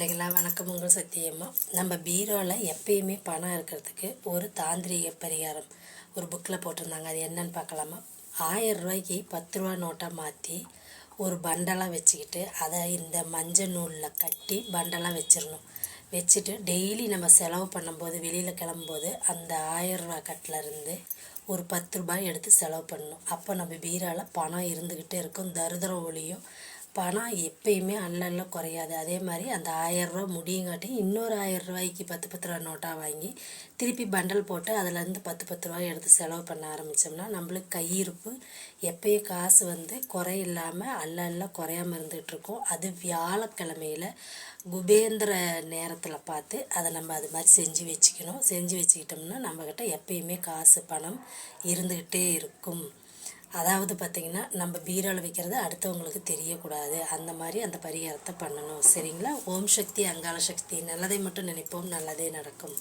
இல்லைங்களா வணக்கம். உங்கள் சத்தியம்மா. நம்ம பீரோவில் எப்பயுமே பணம் இருக்கிறதுக்கு ஒரு தாந்திரிக பரிகாரம் ஒரு புக்கில் போட்டிருந்தாங்க. அது என்னன்னு பார்க்கலாமா? ஆயிரம் ரூபாய்க்கு பத்து ரூபா நோட்டாக மாற்றி ஒரு பண்டலாக வச்சுக்கிட்டு அதை இந்த மஞ்சள் நூலில் கட்டி பண்டலாக வச்சிடணும். வச்சுட்டு டெய்லி நம்ம செலவு பண்ணும்போது வெளியில் கிளம்பும்போது அந்த ஆயிரம் ரூபா கட்டில் இருந்து ஒரு பத்து ரூபாய் எடுத்து செலவு பண்ணணும். அப்போ நம்ம பீரோவில் பணம் இருந்துக்கிட்டே இருக்கும். தருதர ஒளியும் பணம் எப்பயுமே அல்லல்ல குறையாது. அதே மாதிரி அந்த ஆயரூவா முடியுங்காட்டி இன்னொரு ஆயிரம் ரூபாய்க்கு பத்து பத்து ரூபா நோட்டாக வாங்கி திருப்பி பண்டல் போட்டு அதுலேருந்து பத்து பத்து ரூபாய் எடுத்து செலவு பண்ண ஆரம்பித்தோம்னா நம்மளுக்கு கையிருப்பு எப்பயும் காசு வந்து குறை இல்லாமல் அல்ல குறையாமல் இருந்துகிட்டு இருக்கும். அது வியாழக்கிழமையில் குபேந்திர நேரத்தில் பார்த்து அதை நம்ம அது மாதிரி செஞ்சு வச்சுக்கணும். செஞ்சு வச்சுக்கிட்டோம்னா நம்மக்கிட்ட எப்பயுமே காசு பணம் இருந்துக்கிட்டே இருக்கும். அதாவது பார்த்திங்கன்னா நம்ம பீரோவில் வைக்கிறது அடுத்தவங்களுக்கு தெரியக்கூடாது. அந்த மாதிரி அந்த பரிகாரத்தை பண்ணணும். சரிங்களா? ஓம் சக்தி அங்காள சக்தி. நல்லதை மட்டும் நினைப்போம் நல்லதே நடக்கும்.